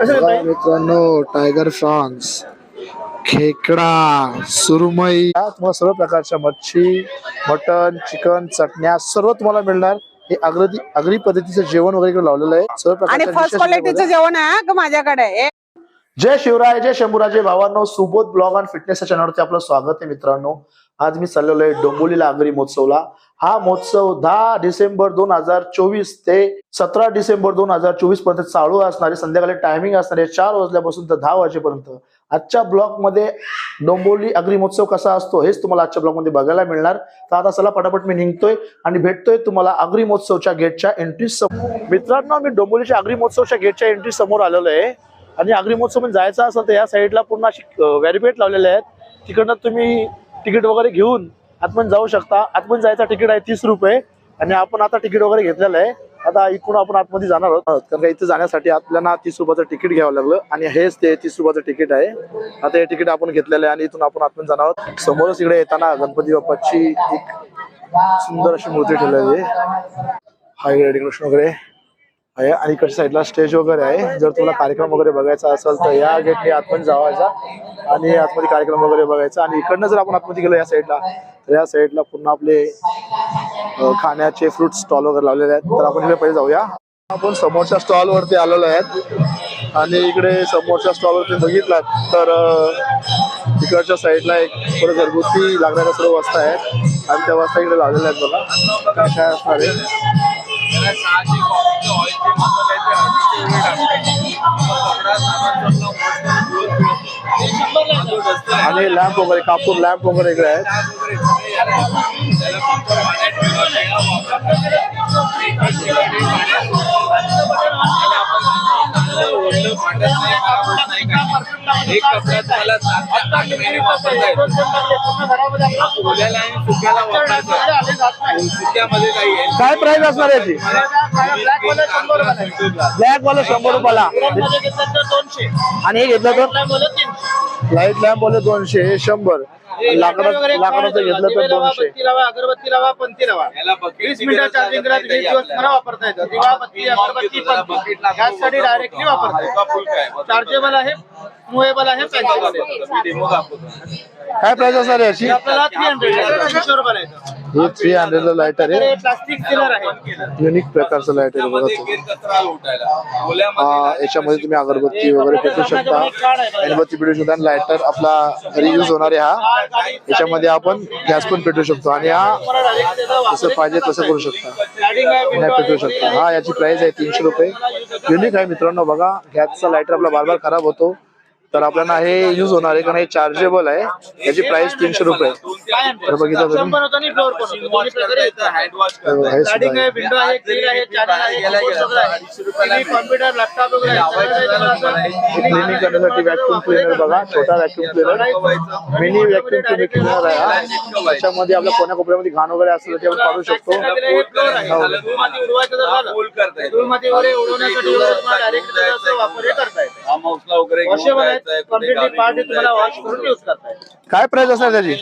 मित्रांनो tiger France खेकडा सुरमई तुम्हाला सर्व प्रकारच्या मच्छी मटन चिकन चटण्या सर्व तुम्हाला मिळणार. हे आगरी आगरी पद्धतीचं जेवण वगैरे इकडे लावलेलं आहे. सर्व आणि प्रकारच्या फर्स्ट dishes क्वालिटीचं याच्यामध्ये. जेवण आहे माझ्याकडे. जय शिवराय जय शंभूराजे भावांनो सुबोध ब्लॉग अँड फिटनेस चॅनलवरती आपलं स्वागत आहे मित्रांनो. आज मी चाललेलो आहे डोंबोलीला आगरी महोत्सवला. हा महोत्सव दहा डिसेंबर दोन हजार चोवीस ते सतरा डिसेंबर दोन हजार चोवीसपर्यंत चालू असणार आहे. संध्याकाळी टायमिंग असणार आहे. चार वाजल्यापासून तर दहा वाजेपर्यंत. आजच्या ब्लॉगमध्ये डोंबोली अग्री महोत्सव कसा असतो हेच तुम्हाला आजच्या ब्लॉगमध्ये बघायला मिळणार. तर आता चला पटापट मी निघतोय आणि भेटतोय तुम्हाला अग्री महोत्सवच्या गेटच्या एंट्री समोर मित्रांनो मी डोंबोलीच्या अग्री महोत्सवच्या गेटच्या एंट्री समोर आलेलो आहे. आणि अग्री महोत्सवमध्ये जायचं असेल तर या साईडला पूर्ण अशी व्हॅरिपेट लावलेले आहेत. तिकडनं तुम्ही तिकीट वगैरे घेऊन आतमध्ये जाऊ शकता. आतमध्ये जायचं तिकीट आहे तीस रुपये आणि आपण आता तिकीट वगैरे घेतलेलं आहे. आता इकडून आपण आतमध्ये जाणार आहोत. कारण का इथे जाण्यासाठी आपल्याला तीस रुपयाचं तिकीट घ्यावं लागलं आणि हेच ते तीस रुपयाचं तिकीट आहे. आता हे तिकीट आपण घेतलेलं आहे आणि इथून आपण आतमध्ये जाणार आहोत. समोरच इकडे येताना गणपती बाप्पाची एक सुंदर अशी मूर्ती ठेवलेली आहे. हा इकडे डेकोरेशन वगैरे. आहे. आणि इकडच्या साईडला स्टेज वगैरे आहे. जर तुला कार्यक्रम वगैरे बघायचा असेल तर या गेटने आतमध्ये जावायचा. आणि आतमध्ये कार्यक्रम वगैरे बघायचा. आणि इकडनं जर आपण आतमध्ये गेलो या साईडला तर या साईडला पूर्ण आपले खाण्याचे फ्रूट स्टॉल वगैरे लावलेले आहेत. तर आपण इकडे पहिले जाऊया. आपण समोरच्या स्टॉल वरती आलेलो आहेत. आणि इकडे समोरच्या स्टॉल वरती बघितलात तर अ, इकडच्या साईडला एक थोडं घरगुती लागणाऱ्या सर्व वस्ता आहेत. आणि त्या वस्ता इकडे लावलेल्या आहेत बघा. काय काय असणार आहे? आणि लॅम्प वगैरे कापूर लॅम्प वगैरे इकडे आहेत. एक कपडा तुम्हाला सात ते आठ महिने वापरता येतो ओल्याला आणि सुक्याला वापरायचं. सुक्यामध्ये काही आहे काय प्राइस असणार आहे याची? ब्लॅक वाला शंभर रुपयाला आणि हे घेतलं तर? लाइट लॅम्प वाले दोनशे हे शंभर. लाकडाचं घेतलं तर दोनशे लावा अगरबत्ती लावा पंथी लावा वीस मिनिटं चार्जिंग करा वीस दिवस मला वापरता येतं दिवा बत्ती अगरबत्ती पंथी डायरेक्टली वापरता येतं चार्जेबल आहे मुवेबल आहे आहे काय प्राइस असणार आहे याची हे आपल्याला थ्री हंड्रेड तीनशे रुपयाला येतं हे थ्री हंड्रेड लायटर तर आहे हे प्लास्टिक सिलर आहे युनिक प्रकारचं लाइट आहे बघा याच्यामध्ये तुम्ही अगरबत्ती वगैरे पेटू शकता अगरबत्ती पेटू शकता आणि लायटर आपला घरी युज होणार आहे हा याच्यामध्ये आपण गॅस पण पेटवू शकतो आणि हा जसं पाहिजे तसं करू शकता. नाही शकता. हा याची प्राइस आहे तीनशे रुपये. युनिक आहे मित्रांनो बघा गॅसचा लायटर आपला बार बार खराब होतो. तर आपल्याला हे युज होणार आहे कारण हे चार्जेबल आहे. याची प्राइस तीनशे रुपये तर बघितलं. क्लिनिंग करण्यासाठी व्हॅक्युम क्लिनर बघा छोटा vacuum cleaner mini vacuum cleaner आहे. त्याच्यामध्ये आपल्या कोण्या कोपऱ्यामध्ये घाण वगैरे असेल ते आपण काढू शकतो. उडवण्यासाठी वगैरे तुम्हाला डायरेक्ट त्याचा वापर हे करता येतो काय प्राइस असणार त्याची?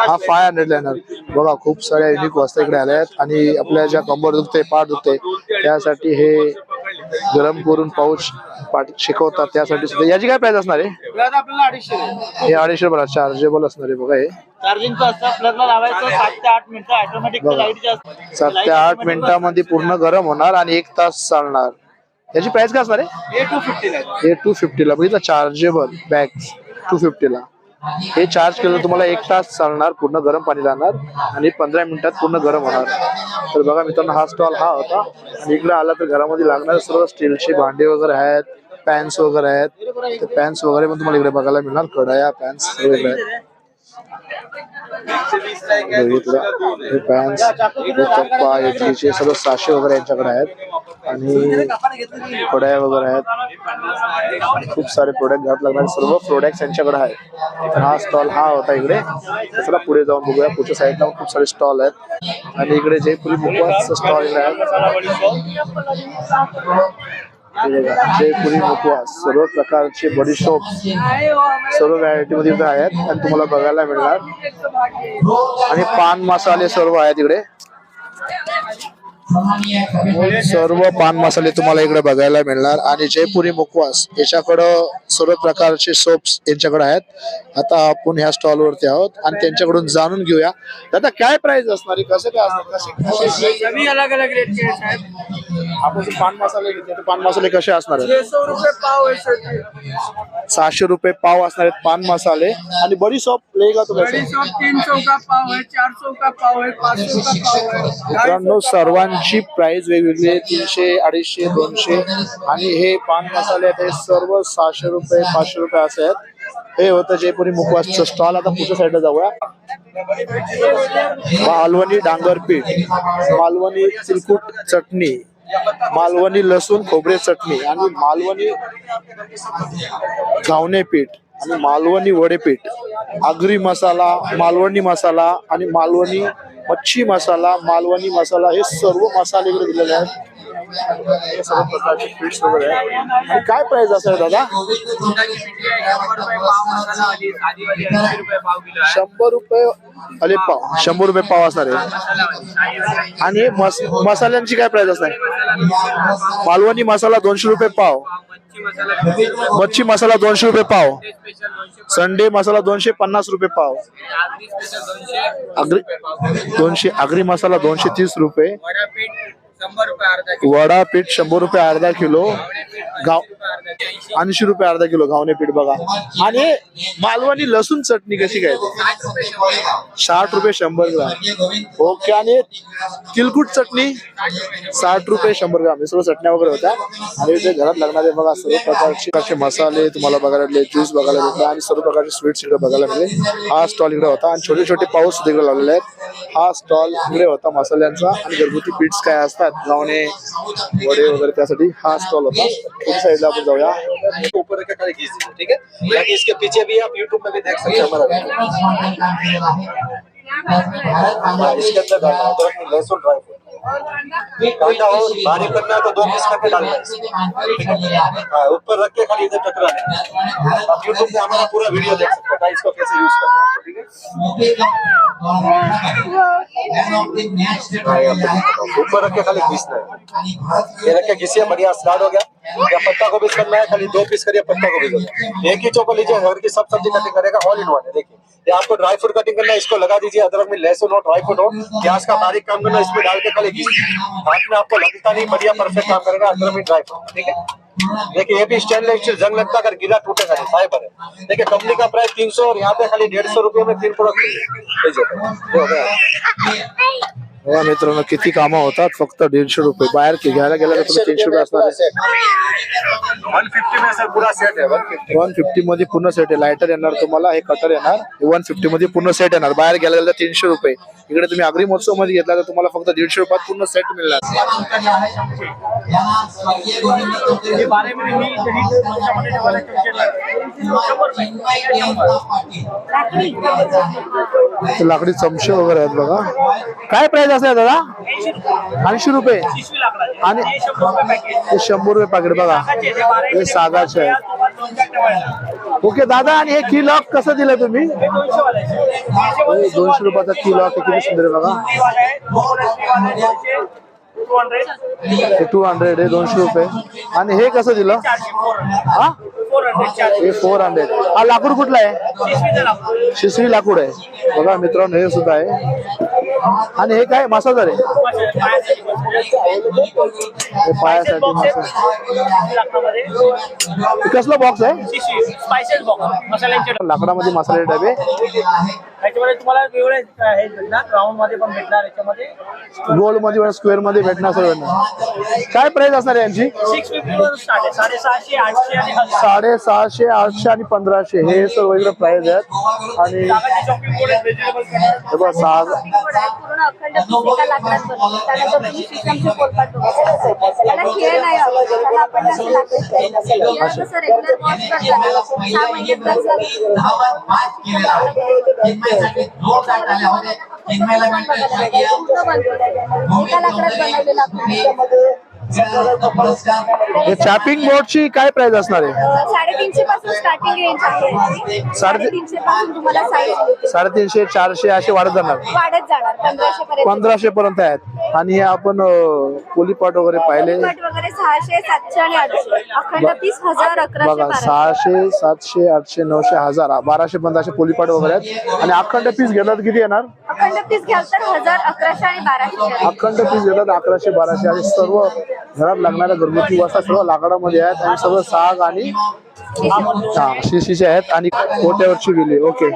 हा फाय हंड्रेड येणार. बघा खूप साऱ्या युनिक वस्तू इकडे आल्या आहेत. आणि आपल्या ज्या कंबर दुखते पाठ दुखते त्यासाठी हे गरम करून पाऊच पाठ शिकवतात. त्यासाठी सुद्धा याची काय प्राइस असणार आहे. हे अडीचशे रुपयाला चार्जेबल असणार. आहे बघा हे. सात ते आठ मिनिटांमध्ये पूर्ण गरम होणार आणि एक तास चालणार. याची प्राइस काय असणार आहे? टू फिफ्टी आहे. हे टू फिफ्टीला बघितलं चार्जेबल बॅग टू फिफ्टीला हे चार्ज केलं तुम्हाला एक तास चालणार पूर्ण गरम पाणी राहणार आणि पंधरा मिनिटात पूर्ण गरम होणार. तर बघा मित्रांनो हा स्टॉल हा होता. आणि इकडे आला तर घरामध्ये लागणारे सर्व स्टीलचे भांडे वगैरे आहेत पॅन्स वगैरे आहेत. पॅन्स वगैरे पण तुम्हाला इकडे बघायला मिळणार. कढया पॅन्स सर्व इकडे आहेत बघितलं. हे चप्पा इडलीचे सर्व साशे वगैरे यांच्याकडे आहेत. आणि कड्या वगैरे आहेत. खूप सारे प्रोडक्ट घरात लागणारे सर्व प्रोडक्ट यांच्याकडे आहेत. तर हा स्टॉल हा होता इकडे. चला पुढे जाऊन बघूया. पुढच्या साईडला पण खूप सारे स्टॉल आहेत. आणि इकडे जयपुरी मुखवासचा स्टॉल आहे. जे कुणी नको सर्व प्रकारचे बडीशॉप सर्व व्हरायटी मध्ये आहेत आणि तुम्हाला बघायला मिळणार. आणि पान मसाले सर्व आहेत इकडे. सर्व पान मसाले तुम्हाला इकडे बघायला मिळणार. आणि जयपुरी मुखवास याच्याकडं सर्व प्रकारचे सोप्स यांच्याकडे आहेत. आता आपण ह्या स्टॉल वरती आहोत आणि त्यांच्याकडून जाणून घेऊया. दादा काय प्राइस असणार आहे? कसं काय असणार? आपण पान मसाले घेतले पान मसाले कसे असणार सहाशे रुपये पाव असणार आहेत पान मसाले. आणि बडी शॉप लेगा तो बड़ी कैसे सौ तीन सौ का पाव है चार सौ का पाव है पाँच सौ का पाव है ढाई मित्रांनो ची प्राइस वेगवेगळी आहे तीनशे अडीचशे दोनशे. आणि हे पान मसाले आहेत हे सर्व सहाशे रुपये पाचशे रुपये असे आहेत. हे होतं जयपुरी मुखवासचं स्टॉल आता पुढच्या साईडला जाऊया. मालवणी डांगरपीठ मालवणी चिलकुट चटणी मालवणी लसूण खोबरे चटणी आणि मालवणी घावणे पीठ आणि मालवणी वडेपीठ आगरी मसाला मालवणी मसाला आणि मालवणी मच्छी मसाला मालवणी मसाला हे सर्व मसाले इकडे दिलेले आहेत. हे सर्व प्रकारचे पीठ वगैरे. आणि काय प्राइस असेल दादा? शंभर रुपये अले पाव शंभर रुपये पाव असणार आहे. आणि हे मस मसाल्यांची काय प्राइस असणार मालवणी मसाला दोनशे रुपये पाव. मच्छी मसाला दोनशे रुपये पाव. संडे मसाला दोनशे पन्नास रुपये पाव. दोनशे आगरी दोनशे आगरी मसाला दोनशे तीस रुपये. वडा पीठ शंभर रुपये अर्धा किलो. पीठ पीठ गाव ऐंशी. रुपये अर्धा किलो घावणे पीठ बघा. आणि मालवणी लसूण चटणी कशी काय? ते? साठ रुपये शंभर ग्राम. ओके आणि तिलकुट चटणी? साठ रुपये शंभर ग्राम. हे सर्व चटण्या वगैरे होत्या. आणि इथे घरात लागणारे बघा सर्व प्रकारचे मसाले तुम्हाला बघायला मिळले ज्यूस बघायला मिळते आणि सर्व प्रकारचे स्वीट्स इकडे बघायला मिळते हा स्टॉल इकडे होता. आणि छोटे छोटे पाऊस इकडे लावलेले आहेत. हा स्टॉल इकडे होता मसाल्यांचा. आणि घरगुती पीट्स काय असतात? गावणे वडे वगैरे त्यासाठी हा स्टॉल होता. पुढच्या साईडला ऊपर घिस ठीक है? इसके पीछे भी आप यूट्यूब में भी देख सकते हैं हमारा इसके अंदर में लहसुन ड्राई फ्रूट। कांदा हो बारीक करना तो दो पीस करके डालना है हाँ, ऊपर रख के खाली इधर टकरा आप यूट्यूब पे हमारा पूरा वीडियो देख सकते हैं इसको कैसे यूज़ करना है है? ऊपर रख के खाली घिसना है। रख के घिसिए बढ़िया स्टार्ट हो गया। या पत्ता गोभी करना है खाली दो पीस करिए पत्ता गोभी करिए एक ही चौको लीजिए घर की सब सब्ज़ी कटिंग करेगा ऑल इन वन है देखिए। ये आपको ड्राई फ्रूट कटिंग करना है इसको लगा दीजिए अदरक में लहसुन हो ड्राई फ्रूट हो। प्याज का बारीक काम करना इसमें डाल के खाली घिस हाथ में आपको लगता नहीं बढ़िया परफेक्ट काम करेगा अदरक में ड्राई फ्रूट ठीक है? देखिए ये भी स्टेनलेस स्टील जंग लगता अगर गिरा टूटेगा नहीं फाइबर है। देखिए कंपनी का प्राइस तीन सौ और यहाँ पे खाली डेढ़ सौ रुपये में तीन प्रोडक्ट बघा मित्रांनो किती कामं होतात फक्त दीडशे रुपये। बाहेर की घ्यायला गेला तर तुम्ही तीनशे रुपये असणार है। वन फिफ्टी मध्ये पूर्ण सेट आहे लायटर येणार तुम्हाला हे कटर येणार। वन फिफ्टी मध्ये पूर्ण सेट येणार. बाहेर गेला तर तीनशे रुपये. इकडे तुम्ही अग्री महोत्सवमध्ये घेतला तर तुम्हाला फक्त दीडशे रुपयात पूर्ण सेट मिळणार. लाकडी चमचे वगैरे आहेत बघा. काय प्राइस असेल दादा? ऐंशी रुपये. आणि शंभर रुपये पॅकेट पाकिट बघा. हे हे सागाचे आहे ओके दादा आणि हे की लॉक कसं दिलं तुम्ही? दोनशे रुपयाचा की लॉक किती सुंदर आहे बघा. टू हंड्रेड हे टू हंड्रेड आहे दोनशे रुपये. आणि हे कसं दिलं? हा? हे फोर हंड्रेड हा लाकूड कुठला आहे? शिसरी लाकूड. आहे. बघा मित्रांनो हे सुद्धा आहे. आणि हे काय? मसाजर आहे पायासाठी हे पायासाठी मसाज लाकडामध्ये. हे कसलं बॉक्स आहे. लाकडामध्ये मसाले डबे. याच्यामध्ये तुम्हाला वेगळे हे भेटणार राऊंडमध्ये पण भेटणार याच्यामध्ये गोल्डमध्ये स्क्वेअरमध्ये भेटणार सर्व भेटणार काय प्राइस असणार आहे यांची? सिक्स फिफ्टी पासून स्टार्ट आहे. साडेसहाशे आठशे आणि हजार. साडेसहाशे आठशे आणि पंधराशे हे सर्व इकडे प्राइस आहेत. आणि हे बघा सहा पूर्ण अखंड पीस एका लाकडात बनवलं त्यानंतर तुम्ही पोलपाट बघा त्याला खेळ नाही हवं त्याला आपण असं खेळ कसं रेग्युलर वॉश करताना सहा चॅपिंग बोर्डची काय प्राइस असणार आहे? साडेतीनशे पासून स्टार्टिंग रेंज आहे. याची. साडे- साडेतीनशे पासून तुम्हाला साईज साडेतीनशे चारशे असे वाढत जाणार. वाढत जाणार पंधराशे पर्यंत. पंधराशे पर्यंत आहेत. आणि हे आपण अं, पोलीपाट वगैरे पाहिले. पट वगैरे सहाशे सातशे आणि आठशे. अखंड पीस हजार अकराशे बघा बाराशे. सहाशे सातशे आठशे नऊशे हजार. बाराशे असे पोलीपाट वगैरे आहेत. आणि अखंड पीस घेतला तर किती येणार? अखंड पीस घ्याल तर हजार अकराशे आणि बाराशे. अखंड पीस घेतात अकराशे बाराशे. आणि सर्व घरात लागणाऱ्या घरगुती वस्ता सर्व लाकडामध्ये आहेत आणि सर्व साग आणि हा शिशीचे आहेत आणि कोट्यावरची विली ओके.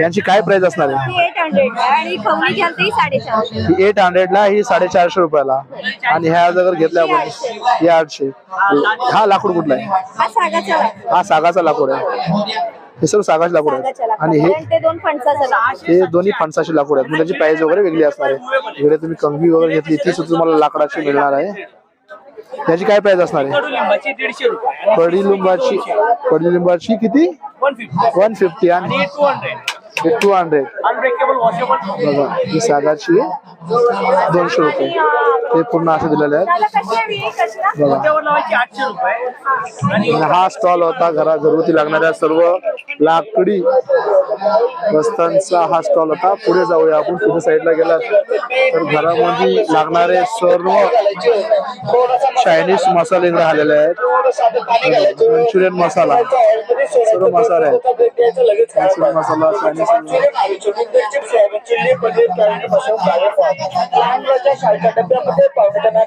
यांची काय प्राइस असणार आहे? एट हंड्रेड साडेचारशे. ही ही साडेचारशे रुपयाला. आणि ह्या जर घेतल्या आपण ही आठशे. हा लाकूड कुठला आहे? हा सागाचा लाकूड. आहे. हे सर्व सागाचे लाकूड सागाचा आहे लागतो आणि हे हे दोन्ही फणसाचे लाकूड आहेत. मग त्याची प्राइस वगैरे वेगळी असणार आहे. इकडे तुम्ही कंगवी वगैरे घेतली ती सुद्धा तुम्हाला लाकडाची मिळणार आहे. त्याची काय प्राइस असणार आहे? दीडशे रुपये कडीलिंबाची कडीलिंबाची किती? One fifty. वन फिफ्टी आणि two hundred two hundred unbreakable washable बघा ही सागाची दोनशे रुपये. ते पूर्ण असे दिलेले आहेत ही? बघा. हा स्टॉल होता घरा घरगुती लागणाऱ्या सर्व लाकडी वस्तांचा हा स्टॉल होता. पुढे जाऊया आपण. पुढे साईडला गेलात तर घरामध्ये लागणारे सर्व चायनीज मसाले आलेले आहेत. मंचुरियन मसाला. सर्व मसाले आहेत. मसाला चायनीज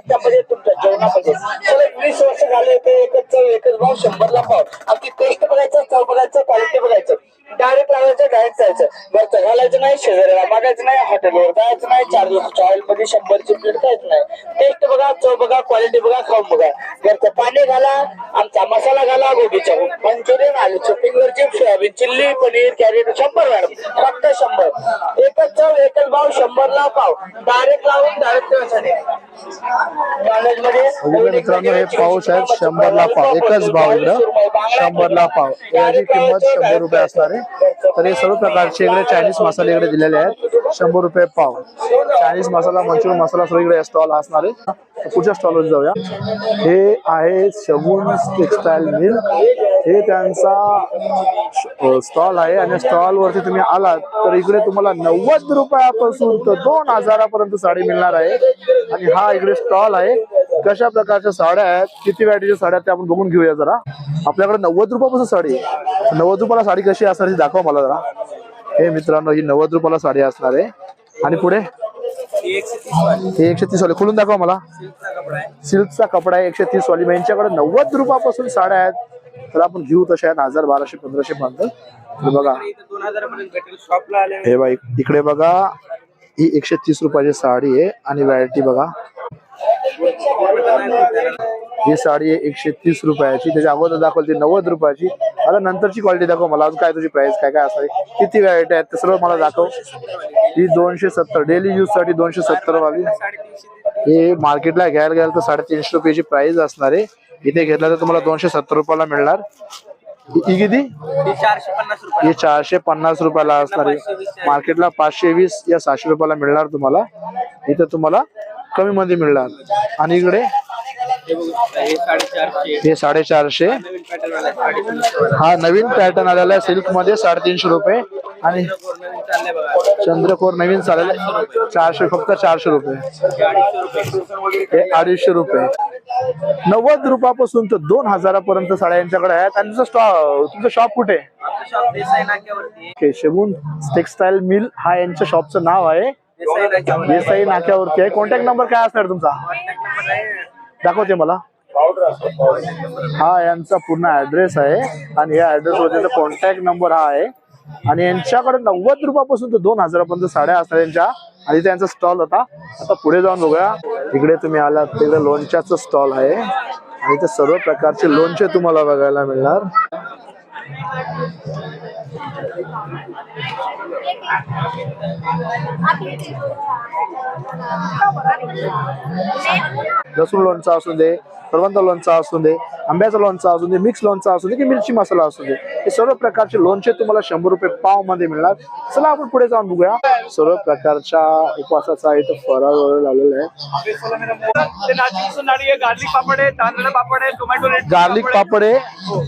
त्यामध्ये तुमच्या जेवणामध्ये चला वीस वर्ष झाले ते एकच चव एकच भाव शंभरला पाव अगदी टेस्ट बघायचं चव बघायचं क्वालिटी बघायचं डायरेक्ट लावायचं डायरेक्ट जायचं. बरं घालायचं नाही शेजाऱ्याला मागायचं नाही हॉटेलवर जायचं नाही चार ऑइलमध्ये शंभरची प्लेट खायचं नाही. टेस्ट बघा चव बघा क्वालिटी बघा खाऊन बघा. घरचं पाणी घाला आमचा मसाला घाला गोबीच्या Manchurian finger chips soybean chilli paneer carrot शंभर मॅडम. फक्त शंभर. एकच चव एकच भाव शंभरला पाव. डायरेक्ट लावून डायरेक्टमध्ये मित्रांनो हे आहेत शंभरला पाव. एकच भाव इकडं शंभरला पाव. याची किंमत शंभर रुपये असणार आहे. तर हे सर्व प्रकारचे इकडे चायनीज मसाले इकडे दिलेले आहेत. शंभर रुपये पाव. चायनीज मसाला मंचुरियन मसाला सर्व इकडे स्टॉल असणार आहे. पुढच्या स्टॉलवर जाऊया. हे आहे शगुन टेक्सटाईल मिल हे त्यांचा स्टॉल आहे आणि स्टॉल वरती तुम्ही आलात तर इकडे तुम्हाला नव्वद रुपयापासून तर दोन हजारापर्यंत साडी मिळणार आहे. आणि हा इकडे स्टॉल आहे. कशा प्रकारच्या साड्या आहेत? किती व्हरायटीच्या साड्या आहेत आपण बघून घेऊया जरा. आपल्याकडे नव्वद रुपयापासून साडी आहे. नव्वद रुपयाला साडी कशी असणार दाखवा मला जरा. हे मित्रांनो ही नव्वद रुपयाला साडी असणार आहे. आणि पुढे? हे एकशे तीस वाली. खोलून दाखवा मला. सिल्कचा कपडा आहे एकशे तीस वाली यांच्याकडे नव्वद रुपयापासून साड्या आहेत. तर आपण घेऊ तशा आहेत. हजार बाराशे पंधराशे पर्यंत बघा. हे बाई इकडे बघा. ही एकशे तीस रुपयाची साडी आहे. आणि व्हरायटी बघा. ही साडी एकशे तीस रुपयाची. त्याच्या अगोदर दाखवली ती नव्वद रुपयाची. आता नंतरची क्वालिटी दाखव मला. अजून काय तुझी प्राइस काय काय असणार आहे? किती व्हरायटी आहेत ते सर्व मला दाखव. ही दोनशे सत्तर. डेली यूजसाठी दोनशे सत्तर वाली. हे मार्केटला घ्यायला गेलं तर साडेतीनशे रुपयाची प्राइस असणार आहे. इथे घेतला तर तुम्हाला दोनशे सत्तर रुपयाला मिळणार. ही किती? चारशे पन्नास रुपये हे चारशे पन्नास रुपयाला असणार आहे. मार्केटला पाचशे वीस या सहाशे रुपयाला मिळणार तुम्हाला. इथं तुम्हाला कमी मध्ये मिळणार. आणि इकडे? हे हे साडेचारशे. हे नवीन पॅटर्न हा आलेला आहे सिल्कमध्ये साडेतीनशे रुपये. आणि चंद्रकोर नवीन चालेल चारशे फक्त चारशे रुपये. हे अडीचशे रुपये. नव्वद रुपयापासून तर दोन हजारापर्यंत साड्या यांच्याकडे आहेत. आणि तुमचं स्टॉ तुमचं शॉप कुठे? आहे. केशवून टेक्सटाईल मिल हा यांच्या शॉपचं नाव आहे. देसाई नाक्यावरती. आहे. कॉन्टॅक्ट नंबर काय असणार तुमचा? दाखवते मला. हा यांचा पूर्ण ऍड्रेस आहे. आणि या ऍड्रेस वरती कॉन्टॅक्ट नंबर हा आहे. आणि यांच्याकडे नव्वद रुपयापासून तर दोन हजारापर्यंत साड्या असतात यांच्या. आणि त्यांचा यांचा स्टॉल होता. आता पुढे जाऊन बघूया. इकडे तुम्ही आलात तिकडे लोणच्याचं स्टॉल आहे. आणि ते सर्व प्रकारचे लोणचे तुम्हाला बघायला मिळणार. लसूण लोणचा असू दे करवंद लोणचा असू दे आंब्याचा लोणचा असू दे मिक्स लोणचा असू दे की मिरची मसाला असू दे हे सर्व प्रकारचे लोणचे तुम्हाला शंभर रुपये पावमध्ये मिळणार. चला आपण पुढे जाऊन बघूया. सर्व प्रकारच्या उपवासाचा इथं फराळ वगैरे लावलेला आहे. गार्लिक पापड आहे तांदळा पापड आहे टोमॅटो गार्लिक पापड आहे.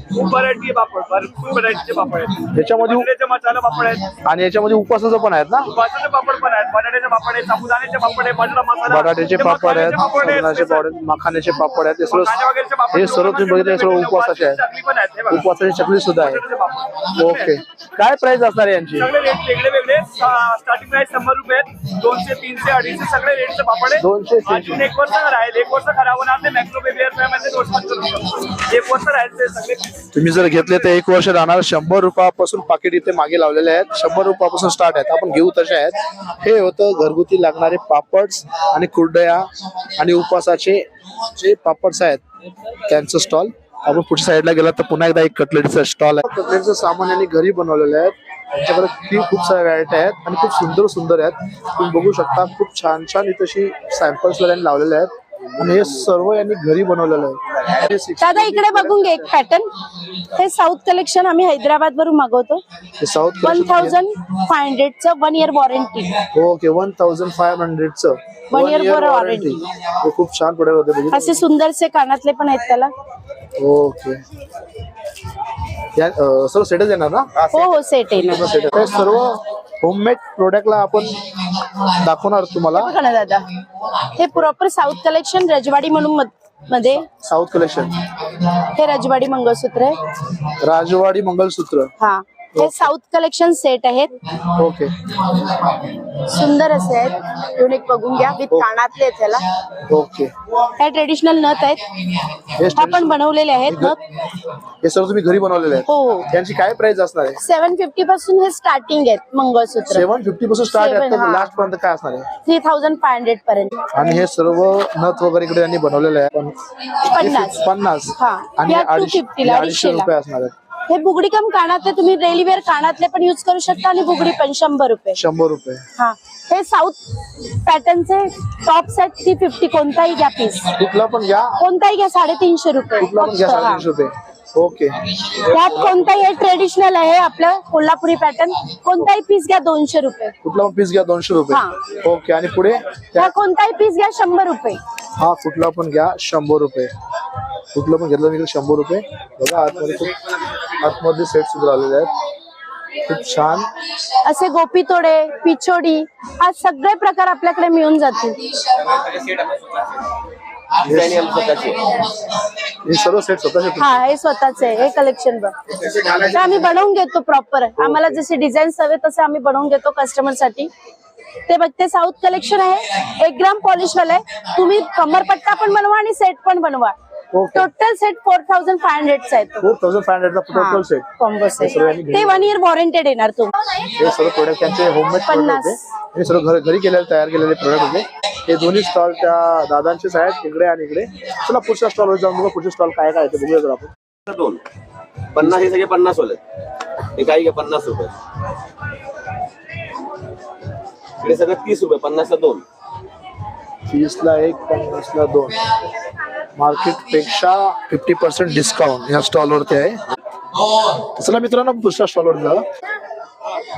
खूप व्हरायटी पापड भरपूर व्हरायटीचे पापड आहेत. याच्यामध्ये मसाला पापड आहेत. आणि याच्यामध्ये उपवासाचं पण आहेत ना? बाजूचे पापड पण आहेत. बटाट्याचे पापड आहेत साबुदाण्याचे पापड आहे बटाटा मसाला बटाट्याचे पापड आहेत मखाण्याचे पापड आहेत, हे सर्व हे तुम्ही बघितलं सर्व उपवासाचे हे बघा. उपवासाची चकली सुद्धा आहे. ओके. काय प्राइस असणार आहे यांची? वेगळे वेगळे स्टार्टिंग प्राइस शंभर रुपये. दोनशे तीनशे अडीचशे सगळे रेटचे पापड दोनशे. अजून एक वर्ष राहील. एक वर्ष खराब होणार नाही. मॅक्रो बेबी एक वर्ष राहील ते सगळे तुम्ही जर घेतले तर एक वर्ष राहणार. शंभर रुपयापासून पाकिट इथे मागे लावलेले आहेत. शंभर रुपयापासून स्टार्ट आहेत. आपण घेऊ तसे आहेत. हे होतं घरगुती लागणारे पापड्स आणि कुरडया आणि उपासाचे जे पापड्स आहेत त्यांचं स्टॉल आपण पुढच्या साईडला गेला तर पुन्हा एकदा एक कटलेटचा स्टॉल आहे. कटलेटचं सामान यांनी घरी बनवलेलं आहे. त्यांच्याकडे खूप खूप साऱ्या व्हरायटी आहेत आणि खूप सुंदर सुंदर आहेत. तुम्ही बघू शकता खूप छान छान इथं अशी सॅम्पल्स यांनी लावलेले आहेत. आणि हे सर्व यांनी घरी बनवलेलं आहे. दादा इकडे बघून घे एक पॅटर्न हे साऊथ कलेक्शन आम्ही हैदराबाद वरून मागवतो. South one thousand five हंड्रेडचं one year warranty okay one thousand five हंड्रेडचं One year वर warranty. हे खूप छान प्रोडक्ट होते? असे सुंदरसे कानातले पण आहेत त्याला. ओके. सर्व सेटच येणार ना? हो हो सेट हे सर्व होममेड प्रोडक्टला आपण दाखवणार तुम्हाला. बघा ना दादा. हे प्रॉपर साऊथ कलेक्शन रजवाडी म्हणून मध- मध्ये. साऊथ कलेक्शन हे रजवाडी मंगळसूत्र आहे. राजवाडी मंगलसूत्र हा. हे साऊथ कलेक्शन सेट आहेत. ओके सुंदर असे आहेत. युनिक बघून घ्या. विथ कानातले आहेत त्याला ओके हे ट्रेडिशनल नथ आहेत. हे हा पण बनवलेले आहेत नथ. हे सर्व तुम्ही घरी बनवलेले आहेत? हो यांची काय प्राइस असणार आहे? सेव्हन फिफ्टी पासून हे स्टार्टिंग आहेत मंगळसूत्र. सेव्हन फिफ्टी पासून स्टार्ट आहे. Seven, तर हा. लास्ट पर्यंत काय असणार आहे? थ्री थाउजंड फाय हंड्रेड पर्यंत. आणि हे सर्व नथ वगैरे इकडे यांनी बनवलेले आहे पण पन्नास. पन्नास. हा. आणि या अडीचशे 250 ला, अडीचशे अडीचशेला. रुपये असणार आहेत. हे बुगडी कम कानातले तुम्ही डेली वेअर कानातले पण युज करू शकता आणि बुगडी पण शंभर रुपये. शंभर रुपये. हा. हे साऊथ पॅटर्नचे टॉप्स आहेत ती फिफ्टी कोणताही घ्या पीस कुठला पण घ्या. कोणताही घ्या साडेतीनशे रुपये. कुठला पण घ्या फक्त, हा. साडेतीनशे रुपये. ओके. यात कोणताही हे ट्रेडिशनल आहे आपलं कोल्हापुरी पॅटर्न कोणताही पीस घ्या दोनशे रुपये. कुठला पीस घ्या दोनशे रुपये. ओके आणि पुढे कोणताही पीस घ्या शंभर रुपये. हा कुठला पण घ्या शंभर रुपये. कुठला पण घेतला मी शंभर रुपये. बघा आतमध्ये खूप आतमध्ये सेट सुद्धा आलेले आहेत. खूप छान. असे गोपी तोडे पिचोडी हा सगळे प्रकार आपल्याकडे मिळून जातील. हे सर्व सेट स्वतःचे हा हे स्वतःच आहे. हे कलेक्शन बघ. तर आम्ही बनवून घेतो प्रॉपर आम्हाला जसे डिझाईन हवे तसे आम्ही बनवून घेतो कस्टमरसाठी. ते बघ ते साऊथ कलेक्शन आहे. एक ग्राम पॉलिश वाला आहे. तुम्ही कमरपट्टा पण बनवा आणि सेट पण बनवा. Okay. Total set four thousand five हंड्रेडचा आहे तो फोर थाउजंड फाय हंड्रेडचा टोटल सेट कॉम्बो सेट ते वन इयर वॉरंटेड येणार तो हे सर्व प्रोडक्ट त्यांचे होममेड प्रोडक्ट पन्नास. होते हे सर्व घर घरी केलेले तयार केलेले प्रोडक्ट होते. हे दोन्ही स्टॉल त्या दादांचेच आहेत इकडे आणि इकडे. चला पुढच्या स्टॉलवर जाऊन बघू पुढचे स्टॉल काय काय ते बघूया जरा आपण. दोन. पन्नास हे सगळे पन्नास वाले हे काही घ्या पन्नास रुपये. इकडे सगळं तीस रुपये पन्नासला दोन. तीस ला एक पन्नास ला दोन. मार्केटपेक्षा फिफ्टी पर्सेंट डिस्काउंट या स्टॉल वरती आहे. चला मित्रांनो दुसऱ्या स्टॉल वर जा.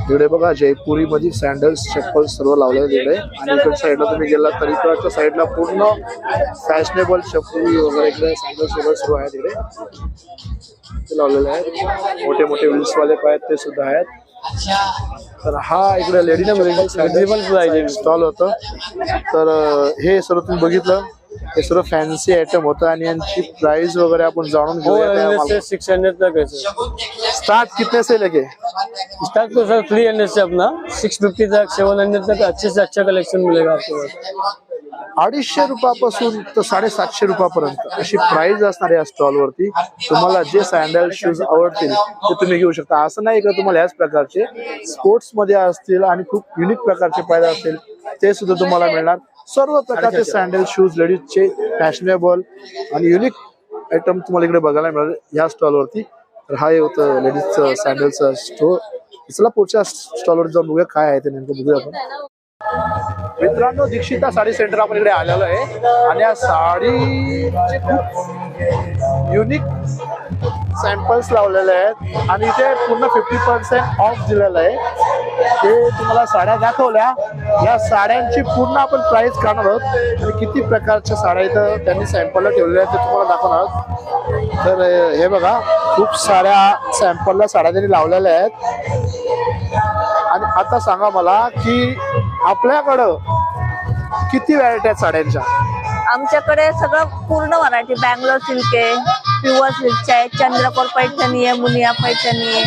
इकडे बघा जयपुरी मध्ये सँडल्स चप्पल सर्व लावलेले तिकडे. आणि इकडच्या साईडला तुम्ही गेला तर इकडच्या साईडला पूर्ण फॅशनेबल चप्पल वगैरे इकडे सँडल्स वगैरे सर्व आहेत इकडे ते लावलेले आहेत. मोठे मोठे wheels वाले आहेत ते सुद्धा आहेत. तर हा इकडे लेडीज स्टॉल होतं. तर हे सर्व तुम्ही बघितलं. हे सर्व फॅन्सी आयटम होतं आणि यांची प्राइस वगैरे आपण जाणून घेऊया. सिक्स हंड्रेड स्टार्ट कितने से लगे स्टार्ट तो सर थ्री हंड्रेड से अपना। सिक्स फिफ्टी तक सेवन हंड्रेड तक अच्छे से अच्छा कलेक्शन मिलेगा आपको पास अडीचशे रुपयापासून तर साडेसातशे रुपयापर्यंत. अशी प्राइस असणार या स्टॉल वरती. तुम्हाला जे सँडल शूज आवडतील ते तुम्ही घेऊ शकता. असं नाही का तुम्हाला याच प्रकारचे स्पोर्ट्समध्ये असतील आणि खूप युनिक प्रकारचे पाहिजे असतील ते सुद्धा तुम्हाला मिळणार. सर्व प्रकारचे सँडल शूज लेडीजचे फॅशनेबल आणि युनिक आयटम तुम्हाला इकडे बघायला मिळाले या स्टॉल वरती. तर हा हे होतं लेडीजचं सँडलचं स्टोर चला पुढच्या स्टॉल वर जाऊन बघूया काय आहे ते नेमकं बघूया आपण. मित्रांनो दीक्षिता साडी सेंटर आपण इकडे आलेलो आहे. आणि या साडीचे खूप युनिक सॅम्पल्स लावलेले आहेत. आणि इथे पूर्ण फिफ्टी पर्सेंट ऑफ दिलेलं आहे. ते तुम्हाला साड्या दाखवल्या. या साड्यांची पूर्ण आपण प्राइस काढणार आहोत. आणि किती प्रकारच्या साड्या इथं त्यांनी सॅम्पलला ठेवलेल्या आहेत ते तुम्हाला दाखवणार आहोत. तर हे बघा खूप साऱ्या सॅम्पलला साड्या त्यांनी लावलेल्या आहेत. आणि आता सांगा मला की आपल्याकडं किती व्हरायटी आहेत साड्यांच्या? आमच्याकडे सगळं पूर्ण व्हरायटी बँगलोर सिल्क आहे प्युअर सिल्कच्या आहे चंद्रकोर पैठणी आहे मुनिया पैठणी आहे.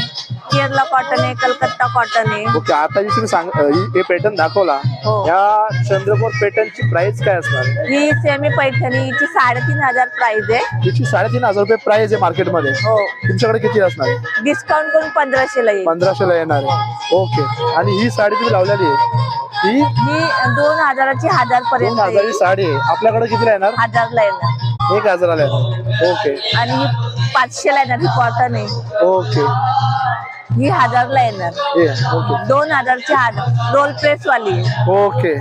केरला कॉटन आहे कलकत्ता कॉटन आहे. ओके आता जी तुम्ही सांग ही- हे पॅटर्न दाखवला हो. या चंद्रपूर पॅटर्नची प्राइस काय असणार? ही सेमी पैठणी हिची साडेतीन हजार प्राइस आहे. हिची साडेतीन हजार रुपये प्राइस आहे मार्केटमध्ये हो. तुमच्याकडे किती असणार? आहे डिस्काउंट करून पंधराशे ला येईल. पंधराशे ला येणार आहे. ओके. आणि ही साडी तुम्ही लावलेली आहे ही ही दोन हजाराची हजार दोन पर्यंत हजारची येईल. साडी आहे. आपल्याकडे कितीला येणार? हजारला येणार. एक हजाराला येणार. ओके. आणि ही पाचशे ला येणार ही कॉटन आहे. ओके. ही हजारला येणार. हे ओके. दोन हजारची हजार रोल प्रेस वाली आहे ओके.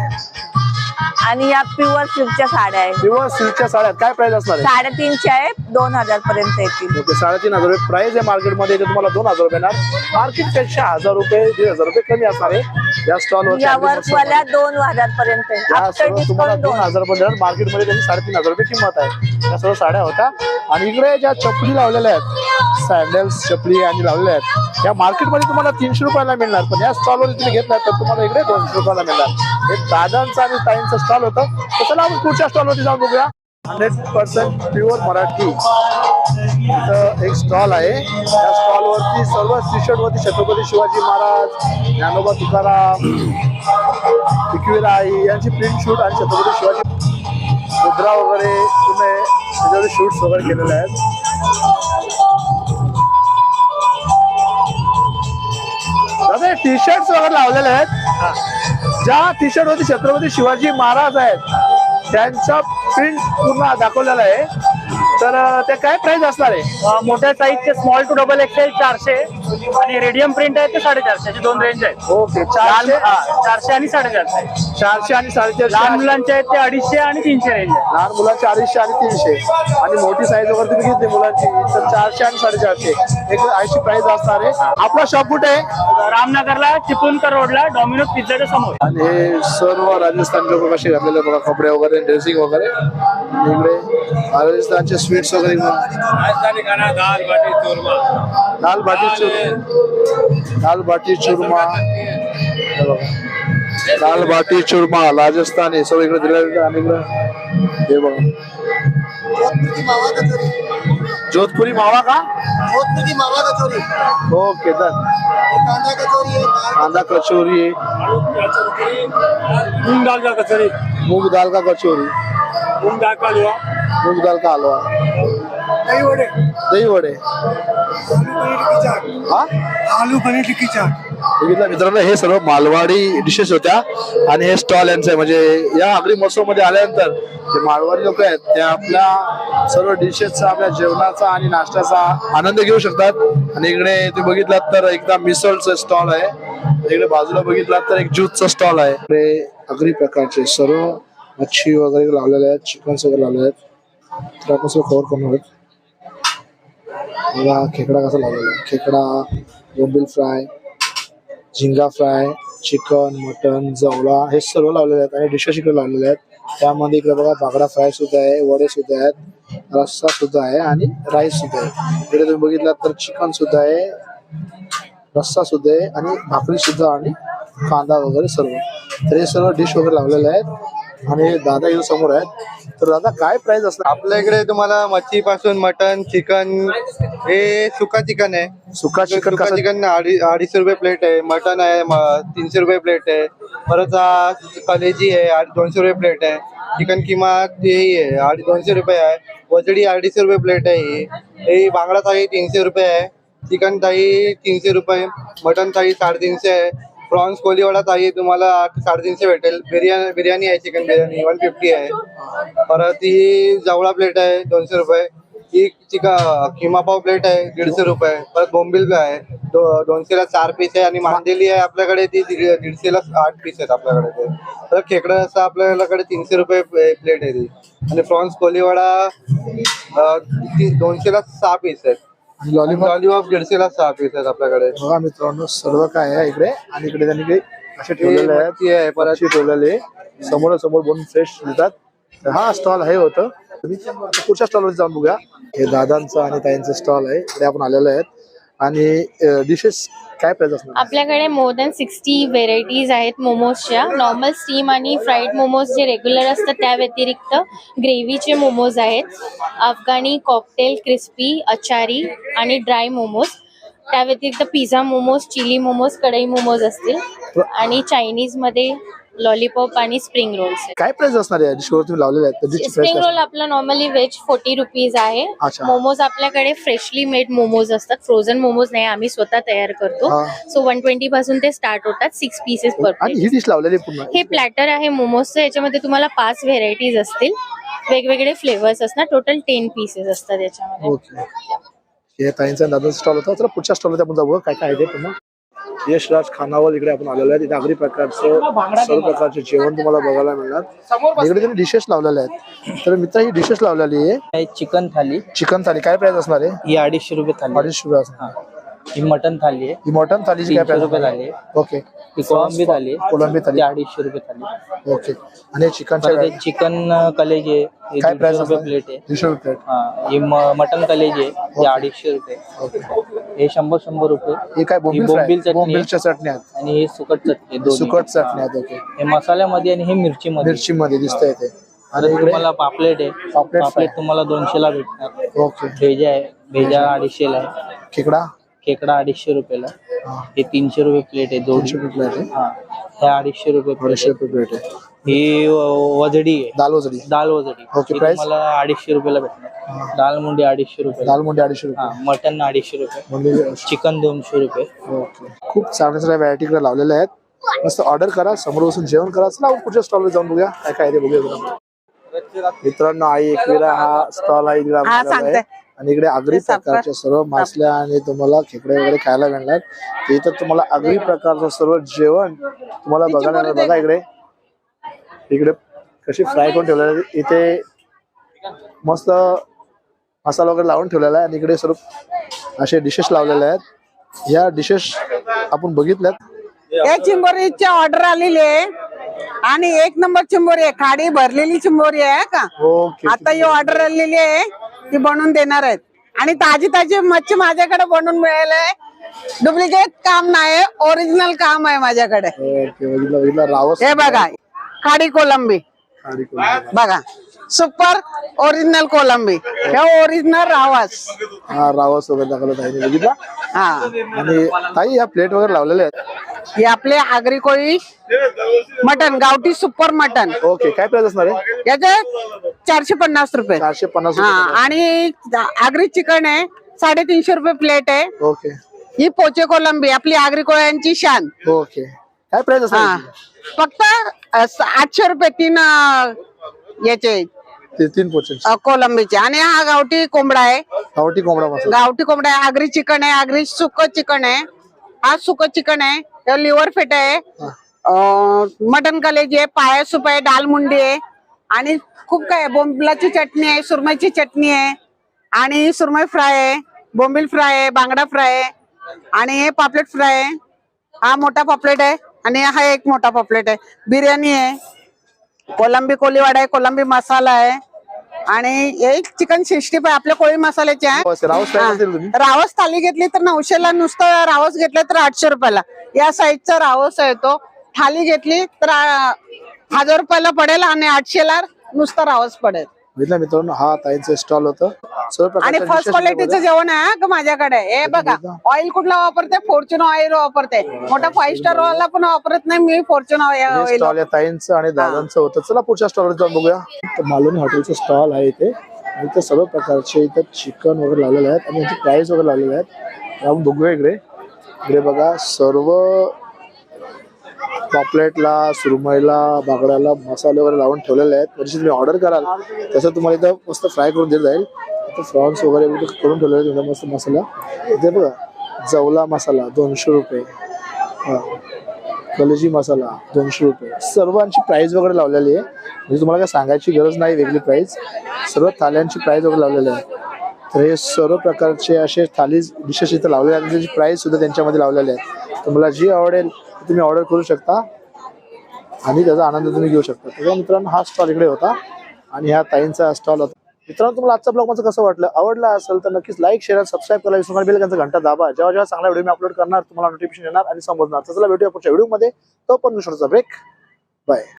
आणि या प्युअर सिल्कच्या साड्या आहे किंवा सिल्कच्या साड्या काय प्राइस असणार आहे? साडेतीनशे आहे दोन हजार पर्यंत येतील. ओके साडेतीन हजार. रुपये प्राइस आहे मार्केटमध्ये इथे तुम्हाला दोन हजार रुपये येणार. मार्केटपेक्षा हजार रुपये दीड हजार रुपये कमी असणार आहे. या वर्क वाल्या दोन हजार पर्यंत आहे. या आफ्टर सर्व तुम्हाला डिस्काउंट दोन. दोन हजार रुपये देणार मार्केटमध्ये त्याची साडेतीन हजार रुपये किंमत आहे. या सर्व साड्या होत्या. आणि इकडे ज्या चपली लावलेल्या आहेत सँडल्स चपली आणि लावलेल्या आहेत या मार्केटमध्ये तुम्हाला तीनशे रुपयाला मिळणार. पण या स्टॉलवर तुम्ही घेतलात तर तुम्हाला इकडे दोनशे रुपयाला मिळणार. हे दादांचं आणि ताईंचं स्टॉल होतं. तर चला आपण पुढच्या स्टॉलवरती जाऊन बघूया. हंड्रेड पर्सेंट प्युअर मराठी इथं एक स्टॉल आहे. या स्टॉलवरती सर्व टी शर्ट वरती छत्रपती शिवाजी महाराज ज्ञानोबा तुकाराम एकविरा आई यांची प्रिंट शूट आणि छत्रपती शिवाजी मुद्रा वगैरे तुम्ही त्याच्यावर शूट्स वगैरे केलेले आहेत. दादा टी शर्ट वगैरे लावलेले आहेत. ज्या टी शर्ट वरती छत्रपती शिवाजी महाराज आहेत त्यांचा प्रिंट पूर्ण दाखवलेला आहे. तर ते काय प्राइस असणार आहे? मोठ्या साईजचे स्मॉल टू डबल एक्सेल चारशे. आणि रेडियम प्रिंट आहे ते साडेचारशे दोन रेंज आहेत. ओके लहान चारशे हा, चारशे आणि साडेचारशे. चारशे आणि साडेचारशे लहान मुलांचे आहेत ते अडीचशे आणि तीनशे रेंज आहे लहान मुलांची अडीचशे आणि तीनशे. आणि मोठी साईज वगैरे तुम्ही घेतली मुलांची तर चारशे आणि साडेचारशे. एक ऐंशी प्राइस असणार आहे. आपला शॉप कुठे आहे? रामनगरला चिपळूणकर रोडला डॉमिनोज पिझ्झाच्या समोर. आणि हे सर्व राजस्थानी लोक कसे घातलेले बघा कपडे वगैरे ड्रेसिंग वगैरे. इकडे राजस्थानचे स्वीट्स वगैरे खाना दाल बाटी चूरमा. दाल बाटी चूरमा. दाल बाटी चूरमा. दाल बाटी चूरमा राजस्थानी. सर्व इकडे दिलेलं आहे आणि हे बघा. जोधपुरी मावा का? जोधपुरी मावा कचोरी. Okay done. कांदा कचोरी कांदा कचोरी मूंग दाल का कचोरी? मूंग दाल का कचोरी? मूंग दाल का हलवा? मूंग दाल का हलवा? दही वडे हा? आलू पनीर टिक्की चाट. बघितलं मित्रांनो हे सर्व मालवाडी डिशेस होत्या. आणि हे स्टॉल यांचं आहे. म्हणजे या आगरी महोत्सवमध्ये आल्यानंतर जे मालवाडी लोक आहेत ते आपल्या सर्व डिशेसचा आपल्या जेवणाचा आणि नाश्त्याचा आनंद घेऊ शकतात. आणि इकडे तुम्ही बघितलात तर एकदा मिसळचं स्टॉल आहे. इकडे बाजूला बघितलात तर एक ज्यूसचा स्टॉल आहे. इकडे आगरी प्रकारचे सर्व मच्छी वगैरे लावलेले आहेत चिकन वगैरे लावलेले आहेत. तर आपण सगळं कव्हर करणार आहोत. बघा खेकडा कसा लावलेला आहे. खेकडा बोंबील फ्राय झिंगा फ्राय चिकन मटन जवळा हे सर्व लावलेले आहेत आणि डिशेस इकडे लावलेले आहेत. त्यामध्ये इकडे बघा बागडा फ्राय सुद्धा आहे वडे सुद्धा आहेत रस्सा सुद्धा आहे आणि राईस सुद्धा आहे. इकडे तुम्ही बघितलात तर चिकन सुद्धा आहे रस्सा सुद्धा आहे आणि भाकरी सुद्धा आणि कांदा वगैरे सर्व. तर हे सर्व डिश वगैरे लावलेले आहेत. आणि दादा इथे समोर आहेत. तर दादा काय प्राइस असणार? आपल्या इकडे तुम्हाला मच्छी पासून मटन चिकन हे सुका चिकन आहे. सुका चिकन सुका कसं? चिकन अडी अडीचशे रुपये प्लेट आहे. मटन आहे म- तीनशे रुपये प्लेट आहे. परत कलेजी आहे अडी- दोनशे रुपये प्लेट आहे. चिकन किमा तेही आहे अडी दोनशे रुपये आहे. वजडी अडीचशे रुपये प्लेट आहे ही. ही बांगडा थाळी तीनशे रुपये आहे. चिकन थाळी तीनशे रुपये. मटन थाळी साडेतीनशे आहे. प्रॉन्स कोलीवाडा ताई तुम्हाला आठ- साडेतीनशे भेटेल. बिर्याणी बिर्याणी आहे चिकन बिर्याणी वन फिफ्टी आहे. परत ही जवळा प्लेट आहे दोनशे रुपये. ही चिकन किमा पाव प्लेट आहे दीडशे रुपये. परत बोंबील आहे दो दोनशेला चार पीस आहे आणि मांदेली आहे आपल्याकडे ती दीड- दीडशेला आठ पीस आहेत आपल्याकडे ते. तर खेकडं असं आपल्याकडे तीनशे रुपये प्लेट आहे ती. आणि प्रॉन्स कोलीवाडा ती दोनशेला सहा पीस आहेत. आणि लॉलीपॉप लॉलीपॉप दीडशेला सहा पीस आहेत आपल्याकडे. बघा मित्रांनो सर्व काय आहे इकडे. आणि इकडे त्यांनी काही असे ठेवलेले आहेत. मच्छी आहे परत मच्छी ठेवलेले. आहे. समोरासमोर बनवून फ्रेश देतात तर हा स्टॉल हे होतं. तुम्ही पुढच्या स्टॉलवर जाऊन बघूया. हे दादांचं आणि ताईंचं स्टॉल आहे. इकडे आपण आलेलो आहेत. आणि डिशेस काय प्राइस असणार? आपल्याकडे मोर दॅन सिक्स्टी व्हेरायटीज आहेत मोमोजच्या नॉर्मल स्टीम आणि फ्राईड मोमोज जे रेग्युलर असतात त्या व्यतिरिक्त ग्रेव्हीचे मोमोज आहेत. अफगाणी कॉकटेल क्रिस्पी अचारी आणि ड्राय मोमोज त्या व्यतिरिक्त पिझ्झा मोमोज चिली मोमोज कढई मोमोज असतील. आणि चायनीजमध्ये लॉलीपॉप आणि स्प्रिंग रोल्स आहेत. काय प्राइस असणार आहे डिशवर तुम्ही लावलेले आहेत? त्याची स्प्रिंग रोल आपला नॉर्मली व्हेज फोर्टी रुपीज आहे. अच्छा. मोमोज आपल्याकडे फ्रेशली मेड मोमोज असतात. फ्रोझन मोमोज नाही आम्ही स्वतः तयार करतो. हा. सो वन ट्वेंटी पासून ते स्टार्ट होतात. सिक्स पीसेस पर आणि ही डिश लावलेली आहे पूर्ण? हे प्लॅटर आहे मोमोजचं याच्यामध्ये तुम्हाला पाच व्हेरायटीज असतील. वेगवेगळे फ्लेवर्स असणार. टोटल टेन पीसेस असतात याच्यामध्ये. ओके हे ताईंचा स्टॉल होता. तर पुढच्या स्टॉलमध्ये आपण जाऊ काय काय आहे ते पुन्हा यशराज खानावळ इकडे आपण आलेलो आहे. तिथे अगदी प्रकारचं सर्व प्रकारचे जेवण तुम्हाला बघायला मिळणार. इकडे त्यांनी डिशेस लावलेल्या आहेत. तर मित्र ही डिशेस लावलेली आहे. चिकन थाली. चिकन थाली काय प्राइस असणार आहे? ही अडीचशे रुपये थाली. अडीचशे रुपये असणार. ही मटन थाली आहे. ही मटन थालीची काय तीनशे रुपये थाली आहे. ओके. ही कोळंबी थाली आहे. कोलंबी थाली. ती अडीचशे रुपये थाली ओके. आणि चिकनच्या परत हे चिकन कलेजी आहे. हे काय दीडशे रुपये प्लेट आहे. दीडशे रुपये हा ही मटन कलेजी आहे. ती अडीचशे रुपये हे शंभर शंभर रुपये. हे काय ही बोंबील फ्राय चटणी बोंबीलच्या चटण्या आहेत. आहे आणि हे सुकट चटणी आहे दोन्ही. सुकट चटण्या आहेत ओके. हे मसाल्यामध्ये आणि हे मिरची मध्ये मिरची मध्ये दिसतंय ते. आणि इकडे? तुम्हाला पापलेट आहे. पापलेट पापलेट तुम्हाला दोनशे ला भेटणार. ओके. भेजा आहे. भेजा अडीचशे ला आहे. खेकडा? खेकडा अडीचशे रुपयाला. हे. तीनशे रुपये प्लेट आहे दोनशे रुपये प्लेट आहे? हा. हे अडीचशे रुपये प्लेट अडीचशे रुपये प्लेट आहे. ही वजडी आहे. दाल वजडी. दाल वजडी. ही price? तुम्हाला अडीचशे रुपयाला भेटणार. दाल मुंडी अडीचशे रुपये दाल मुंडी अडीचशे हा रुपये. मटन अडीचशे रुपये. म्हणजे चिकन दोनशे रुपये. ओके. खूप चांगल्या चांगल्या व्हरायटी इकडे लावलेल्या आहेत. मस्त ऑर्डर करा समोर बसून जेवण करा. चला आपण पुढच्या स्टॉलवर जाऊन बघूया. काय काय आहे ते बघूया जरा. मित्रांनो आई एकविरा हा स्टॉल आहे इकडे हा. आणि इकडे आगरी प्रकारचे सर्व मासल्या आणि तुम्हाला खेकडे वगैरे खायला मिळणार. इथं तुम्हाला आगरी प्रकारचं सर्व जेवण तुम्हाला बघायला मिळणार. बघा इकडे. इकडे कशी फ्राय करून ठेवलेली. इथे मस्त मसाला वगैरे लावून ठेवलेला आहे. आणि इकडे सर्व असे डिशेस लावलेले आहेत. या डिशेस आपण बघितल्यात. या चिंबोरीची ऑर्डर आलेली आहे. आणि एक नंबर चिंबोरी आहे. खाडी भरलेली चिंबोरी आहे का? ओके आता ही ऑर्डर आलेली आहे. ती बनवून देणार आहेत. आणि ताजी ताजी मच्छी माझ्याकडे बनवून मिळेल आहे. डुप्लिकेट काम नाही ओरिजिनल काम आहे माझ्याकडे. हे बघा खाडी कोलंबी. बघा सुपर ओरिजिनल कोलंबी. हे ओरिजिनल रावस. हा रावस वगैरे बघितला. हा. आणि ताई या प्लेट वगैरे लावलेले आहेत. हे आपले आगरी कोळी मटन गावठी सुपर मटन ओके काय प्राइस असणार आहे? याचे चारशे पन्नास रुपये. चारशे पन्नास हा रुपये आणि आगरी चिकन आहे साडेतीनशे रुपये प्लेट आहे. ओके. ही पोचे कोलंबी आपली आगरी कोळ्यांची शान. ओके. काय प्राइस असणार हा. आहे? फक्त अ, स- आठशे रुपये तीन अ, याचे. ते तीन अ, कोलंबीचे. आणि हा गावठी कोंबडा आहे. गावठी कोंबडा मसाला गावठी कोंबडा आहे आगरी चिकन आहे आगरी सुक चिकन आहे. हा सुक चिकन आहे. लिव्हर फेट आहे. मटन कलेजी आहे पाया सूप आहे दाल मुंडी आहे. आणि खूप काय आहे. बोंबिलाची चटणी आहे सुरमईची चटणी आहे. आणि सुरमई फ्राय आहे बोंबील फ्राय आहे बांगडा फ्राय आहे. आणि हे पापलेट फ्राय आहे. हा मोठा पापलेट आहे आणि हा एक मोठा पापलेट आहे. बिर्याणी आहे. कोलंबी कोलीवाडा आहे कोलंबी मसाला आहे. आणि एक चिकन सिक्स्टी फाय आपल्या कोळी मसाल्याचे आहे. रावस रावस काय हा. असेल तुम्ही? रावस थाली घेतली तर नऊशेला नुसतं रावस घेतलं तर आठशे रुपयाला. या साईजचा रावस आहे तो. थाली घेतली तर हजार रुपयाला पडेल आणि आठशेला नुसतं रावस पडेल. बघितलं मित्रांनो? हा ताईंचं स्टॉल होतं. सर्व आणि फर्स्ट क्वालिटीचं जेवण आहे का माझ्याकडे. हे बघा ऑइल कुठला वापरते? फॉर्च्युन ऑइल वापरते. मोठा फाईव्ह स्टार वाला पण वापरत नाही मी फॉर्च्युन ऑइल स्टॉल या ताईंचं आणि दादांचं होतं. चला पुढच्या स्टॉलवर जाऊन बघूया. तर मालवणी हॉटेलचं स्टॉल आहे इथे. आणि इथे सर्व प्रकारचे इथं चिकन वगैरे लावलेले आहेत आणि याची प्राइस वगैरे लावलेले आहेत. आपण बघूया इकडे. इकडे बघा सर्व पॉपलेटला सुरमईला बागड्याला मसाले वगैरे लावून ठेवलेले आहेत. म्हणजे तुम्ही ऑर्डर कराल तसं तुम्हाला इथं मस्त फ्राय करून दिलं जाईल. इथं फ्रॉन्स वगैरे करून ठेवलेले आहेत मस्त मसाला. इथे बघा जवला मसाला दोनशे रुपये. हा. कलेजी मसाला दोनशे रुपये. सर्वांची प्राईज वगैरे लावलेली आहे. म्हणजे तुम्हाला काय सांगायची गरज नाही वेगळी प्राईज सर्व थाल्यांची प्राईज वगैरे लावलेली आहे. तर हे सर्व प्रकारचे असे थाली डिशेस इथं लावलेले आहेत. त्याची प्राइस सुद्धा त्यांच्यामध्ये लावलेली आहे. तुम्हाला जी आवडेल तुम्ही ऑर्डर करू शकता. आणि त्याचा आनंद तुम्ही घेऊ शकता. तर मित्रांनो हा स्टॉल इकडे होता. आणि ह्या ताईंचा स्टॉल होता. मित्रांनो तुम्हाला आजचा ब्लॉग माझं कसं वाटलं? आवडला असेल तर नक्कीच लाईक शेअर सबस्क्राईब करायला विसरू नका. त्यांचा घंटा दाबा. जेव्हा जेव्हा चांगला व्हिडिओ मी अपलोड करणार तुम्हाला नोटिफिकेशन येणार आणि समजणार तर चला भेटूया पुढच्या व्हिडिओमध्ये तो पण ब्रेक बाय